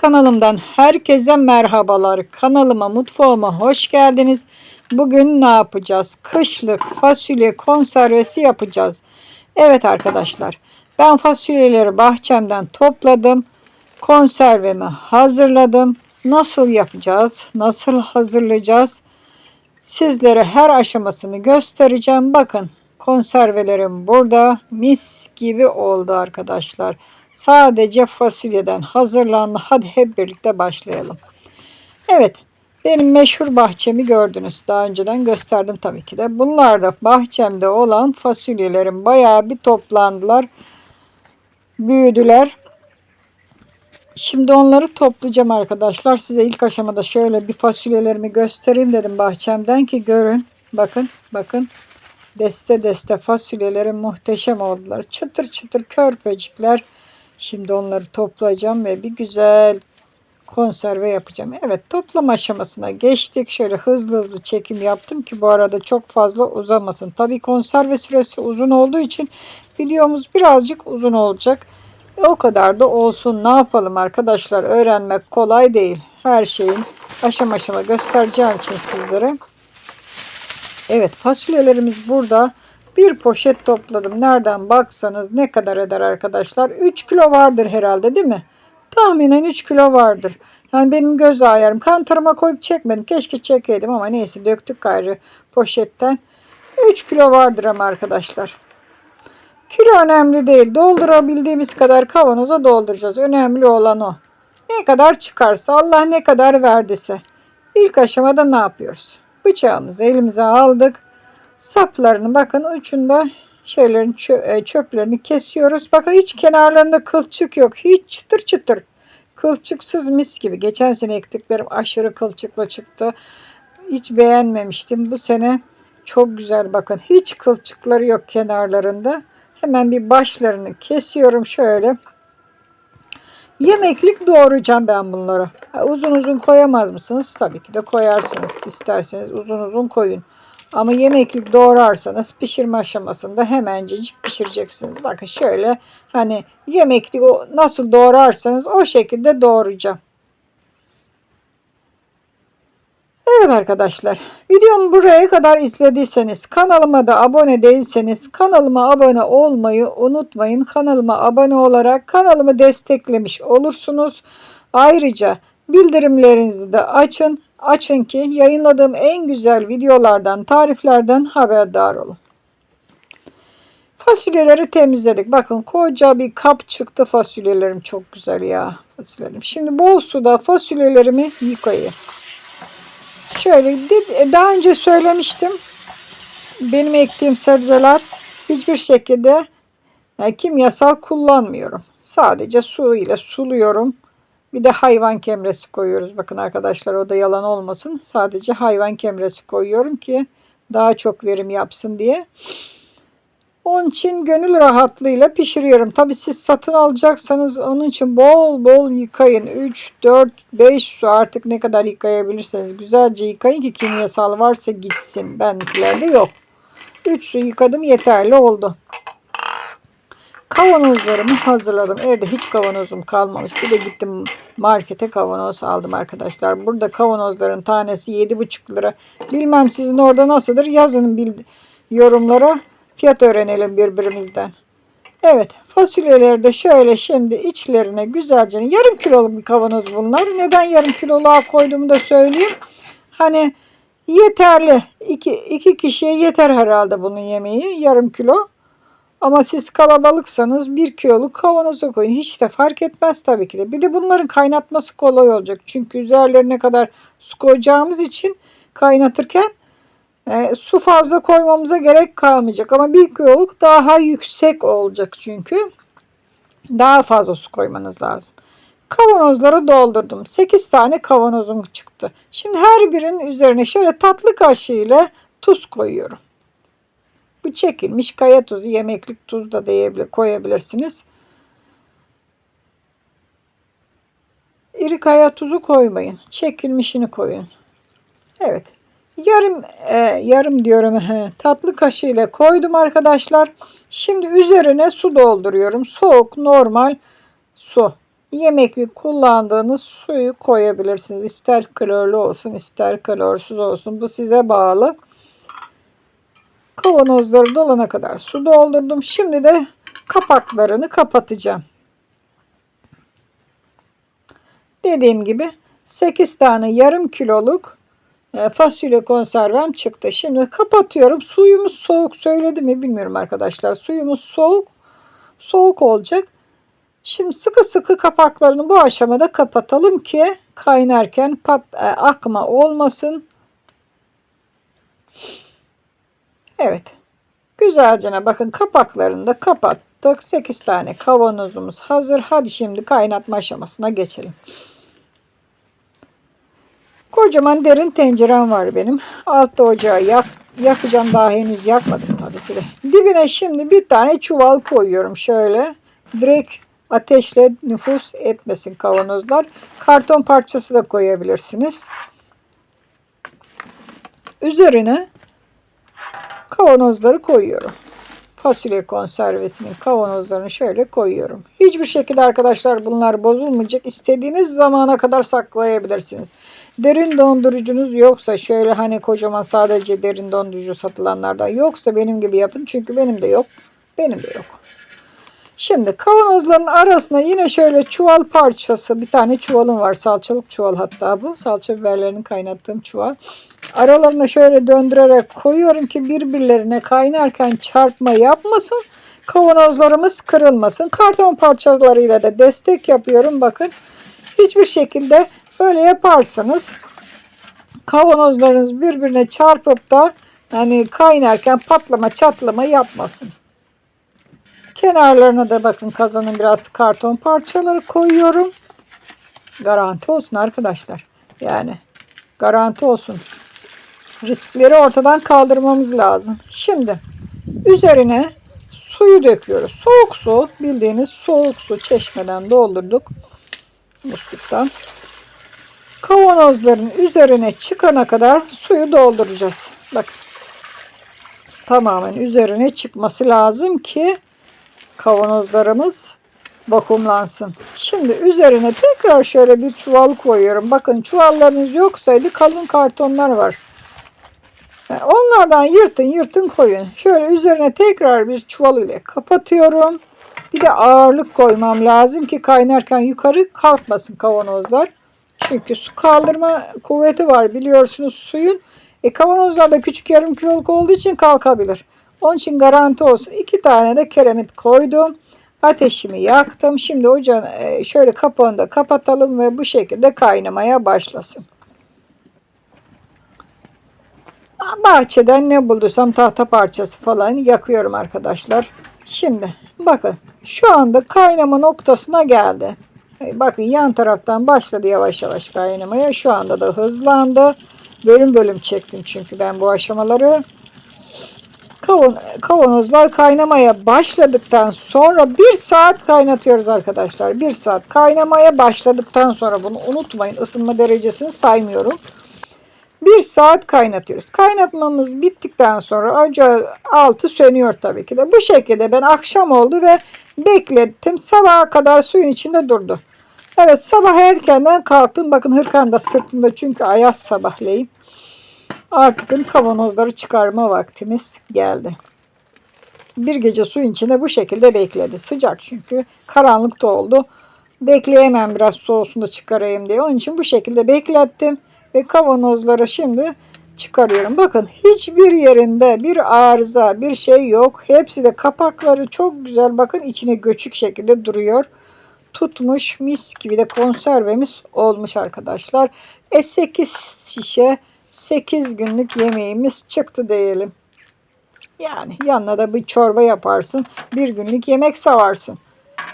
kanalımdan herkese merhabalar. Kanalıma, mutfağıma hoş geldiniz. Bugün ne yapacağız? Kışlık fasulye konservesi yapacağız. Evet arkadaşlar, ben fasulyeleri bahçemden topladım. Konservemi hazırladım. Nasıl yapacağız? Nasıl hazırlayacağız? Sizlere her aşamasını göstereceğim. Bakın konservelerim burada mis gibi oldu arkadaşlar. Sadece fasulyeden hazırlandı. Hadi hep birlikte başlayalım. Evet benim meşhur bahçemi gördünüz. Daha önceden gösterdim tabii ki de. Bunlar da bahçemde olan fasulyelerim bayağı bir toplandılar. Büyüdüler. Şimdi onları toplayacağım arkadaşlar. Size ilk aşamada şöyle bir fasulyelerimi göstereyim dedim bahçemden ki görün. Bakın bakın. Deste deste fasulyelerim muhteşem oldular. Çıtır çıtır körpecikler. Şimdi onları toplayacağım ve bir güzel konserve yapacağım. Evet toplama aşamasına geçtik. Şöyle hızlı hızlı çekim yaptım ki bu arada çok fazla uzamasın. Tabi konserve süresi uzun olduğu için videomuz birazcık uzun olacak. E, o kadar da olsun. Ne yapalım arkadaşlar? Öğrenmek kolay değil. Her şeyin aşama aşama göstereceğim için sizlere. Evet fasulyelerimiz burada. Bir poşet topladım. Nereden baksanız ne kadar eder arkadaşlar? 3 kilo vardır herhalde değil mi? Tahminen 3 kilo vardır. Yani benim göz ayarım. Kantarıma koyup çekmedim. Keşke çekeydim ama neyse döktük gayrı poşetten. 3 kilo vardır ama arkadaşlar. Kilo önemli değil. Doldurabildiğimiz kadar kavanoza dolduracağız. Önemli olan o. Ne kadar çıkarsa Allah ne kadar verdiyse. İlk aşamada ne yapıyoruz? Bıçağımızı elimize aldık. Saplarını bakın ucunda şeylerin çö- çöplerini kesiyoruz. Bakın hiç kenarlarında kılçık yok. Hiç çıtır çıtır. Kılçıksız mis gibi. Geçen sene ektiklerim aşırı kılçıkla çıktı. Hiç beğenmemiştim. Bu sene çok güzel bakın. Hiç kılçıkları yok kenarlarında. Hemen bir başlarını kesiyorum şöyle. Yemeklik doğrayacağım ben bunları. Uzun uzun koyamaz mısınız? Tabii ki de koyarsınız. İsterseniz uzun uzun koyun. Ama yemeklik doğrarsanız pişirme aşamasında hemencecik pişireceksiniz. Bakın şöyle hani yemeklik o nasıl doğrarsanız o şekilde doğrayacağım. Evet arkadaşlar videomu buraya kadar izlediyseniz kanalıma da abone değilseniz kanalıma abone olmayı unutmayın. Kanalıma abone olarak kanalımı desteklemiş olursunuz. Ayrıca bildirimlerinizi de açın. Açın ki yayınladığım en güzel videolardan, tariflerden haberdar olun. Fasulyeleri temizledik. Bakın koca bir kap çıktı fasulyelerim çok güzel ya fasulyelerim. Şimdi bol suda fasulyelerimi yıkayayım. Şöyle daha önce söylemiştim. Benim ektiğim sebzeler hiçbir şekilde yani kimyasal kullanmıyorum. Sadece su ile suluyorum. Bir de hayvan kemresi koyuyoruz. Bakın arkadaşlar o da yalan olmasın. Sadece hayvan kemresi koyuyorum ki daha çok verim yapsın diye. Onun için gönül rahatlığıyla pişiriyorum. Tabi siz satın alacaksanız onun için bol bol yıkayın. 3, 4, 5 su artık ne kadar yıkayabilirseniz güzelce yıkayın ki kimyasal varsa gitsin. Benimkilerde yok. 3 su yıkadım yeterli oldu. Kavanozlarımı hazırladım. Evde hiç kavanozum kalmamış. Bir de gittim markete kavanoz aldım arkadaşlar. Burada kavanozların tanesi 7,5 lira. Bilmem sizin orada nasıldır. Yazın bil yorumlara. Fiyat öğrenelim birbirimizden. Evet fasulyeleri de şöyle şimdi içlerine güzelce yarım kiloluk bir kavanoz bunlar. Neden yarım kiloluğa koyduğumu da söyleyeyim. Hani yeterli. iki, iki kişiye yeter herhalde bunun yemeği. Yarım kilo. Ama siz kalabalıksanız bir kiloluk kavanoza koyun. Hiç de fark etmez tabii ki de. Bir de bunların kaynatması kolay olacak. Çünkü üzerlerine kadar su koyacağımız için kaynatırken e, su fazla koymamıza gerek kalmayacak. Ama bir kiloluk daha yüksek olacak çünkü. Daha fazla su koymanız lazım. Kavanozları doldurdum. 8 tane kavanozum çıktı. Şimdi her birinin üzerine şöyle tatlı kaşığı ile tuz koyuyorum. Çekilmiş kaya tuzu, yemeklik tuz da diyebilir, koyabilirsiniz. İri kaya tuzu koymayın. Çekilmişini koyun. Evet. Yarım e, yarım diyorum he, tatlı kaşığı ile koydum arkadaşlar. Şimdi üzerine su dolduruyorum. Soğuk normal su. yemeklik kullandığınız suyu koyabilirsiniz. İster klorlu olsun ister klorsuz olsun. Bu size bağlı. Kavanozları dolana kadar su doldurdum. Şimdi de kapaklarını kapatacağım. Dediğim gibi 8 tane yarım kiloluk e, fasulye konservem çıktı. Şimdi kapatıyorum. Suyumuz soğuk söyledi mi bilmiyorum arkadaşlar. Suyumuz soğuk. Soğuk olacak. Şimdi sıkı sıkı kapaklarını bu aşamada kapatalım ki kaynarken pat, e, akma olmasın. Evet. Güzelce bakın kapaklarını da kapattık. 8 tane kavanozumuz hazır. Hadi şimdi kaynatma aşamasına geçelim. Kocaman derin tencerem var benim. Altta ocağı yak, yakacağım. Daha henüz yakmadım tabii ki de. Dibine şimdi bir tane çuval koyuyorum şöyle. Direkt ateşle nüfus etmesin kavanozlar. Karton parçası da koyabilirsiniz. Üzerine kavanozları koyuyorum. Fasulye konservesinin kavanozlarını şöyle koyuyorum. Hiçbir şekilde arkadaşlar bunlar bozulmayacak. İstediğiniz zamana kadar saklayabilirsiniz. Derin dondurucunuz yoksa şöyle hani kocaman sadece derin dondurucu satılanlardan yoksa benim gibi yapın. Çünkü benim de yok. Benim de yok. Şimdi kavanozların arasına yine şöyle çuval parçası bir tane çuvalım var. Salçalık çuval hatta bu. Salça biberlerini kaynattığım çuval. Aralarına şöyle döndürerek koyuyorum ki birbirlerine kaynarken çarpma yapmasın. Kavanozlarımız kırılmasın. Karton parçalarıyla da destek yapıyorum. Bakın hiçbir şekilde böyle yaparsanız kavanozlarınız birbirine çarpıp da hani kaynarken patlama çatlama yapmasın. Kenarlarına da bakın kazanın biraz karton parçaları koyuyorum. Garanti olsun arkadaşlar. Yani garanti olsun. Riskleri ortadan kaldırmamız lazım. Şimdi üzerine suyu döküyoruz. Soğuk su bildiğiniz soğuk su çeşmeden doldurduk. Musluktan. Kavanozların üzerine çıkana kadar suyu dolduracağız. Bak tamamen üzerine çıkması lazım ki kavanozlarımız vakumlansın. Şimdi üzerine tekrar şöyle bir çuval koyuyorum. Bakın çuvallarınız yoksaydı kalın kartonlar var. Onlardan yırtın yırtın koyun. Şöyle üzerine tekrar bir çuval ile kapatıyorum. Bir de ağırlık koymam lazım ki kaynarken yukarı kalkmasın kavanozlar. Çünkü su kaldırma kuvveti var biliyorsunuz suyun. E kavanozlarda küçük yarım kiloluk olduğu için kalkabilir. Onun için garanti olsun. İki tane de keremit koydum. Ateşimi yaktım. Şimdi ocağın e, şöyle kapağını da kapatalım ve bu şekilde kaynamaya başlasın. Bahçeden ne bulduysam tahta parçası falan yakıyorum arkadaşlar. Şimdi bakın şu anda kaynama noktasına geldi. E, bakın yan taraftan başladı yavaş yavaş kaynamaya. Şu anda da hızlandı. Bölüm bölüm çektim çünkü ben bu aşamaları. Kavan kavanozlar kaynamaya başladıktan sonra bir saat kaynatıyoruz arkadaşlar. Bir saat kaynamaya başladıktan sonra bunu unutmayın. Isınma derecesini saymıyorum. Bir saat kaynatıyoruz. Kaynatmamız bittikten sonra ocağı altı sönüyor tabii ki de. Bu şekilde ben akşam oldu ve beklettim. Sabaha kadar suyun içinde durdu. Evet sabah erkenden kalktım. Bakın hırkan da sırtımda çünkü ayaz sabahleyim. Artık kavanozları çıkarma vaktimiz geldi. Bir gece suyun içinde bu şekilde bekledi. Sıcak çünkü karanlık da oldu. Bekleyemem biraz soğusun da çıkarayım diye. Onun için bu şekilde beklettim. Ve kavanozları şimdi çıkarıyorum. Bakın hiçbir yerinde bir arıza bir şey yok. Hepsi de kapakları çok güzel. Bakın içine göçük şekilde duruyor. Tutmuş mis gibi de konservemiz olmuş arkadaşlar. E 8 şişe 8 günlük yemeğimiz çıktı diyelim. Yani yanına da bir çorba yaparsın. Bir günlük yemek savarsın.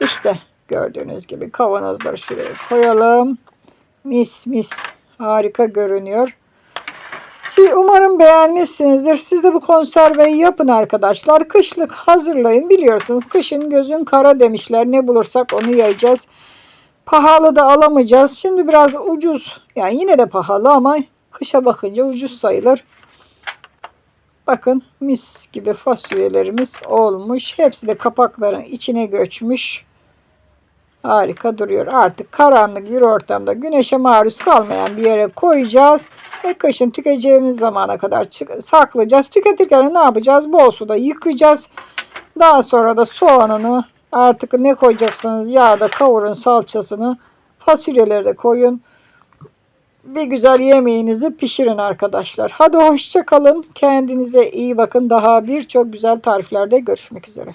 İşte gördüğünüz gibi kavanozları şuraya koyalım. Mis mis harika görünüyor. Siz umarım beğenmişsinizdir. Siz de bu konserveyi yapın arkadaşlar. Kışlık hazırlayın. Biliyorsunuz kışın gözün kara demişler. Ne bulursak onu yiyeceğiz. Pahalı da alamayacağız. Şimdi biraz ucuz. Yani yine de pahalı ama kışa bakınca ucuz sayılır. Bakın mis gibi fasulyelerimiz olmuş. Hepsi de kapakların içine göçmüş. Harika duruyor. Artık karanlık bir ortamda güneşe maruz kalmayan bir yere koyacağız. Ve kışın tüketeceğimiz zamana kadar saklayacağız. Tüketirken ne yapacağız? Bol suda yıkayacağız. Daha sonra da soğanını artık ne koyacaksınız? Yağda kavurun salçasını. Fasulyeleri de koyun. Bir güzel yemeğinizi pişirin arkadaşlar. Hadi hoşça kalın. Kendinize iyi bakın. Daha birçok güzel tariflerde görüşmek üzere.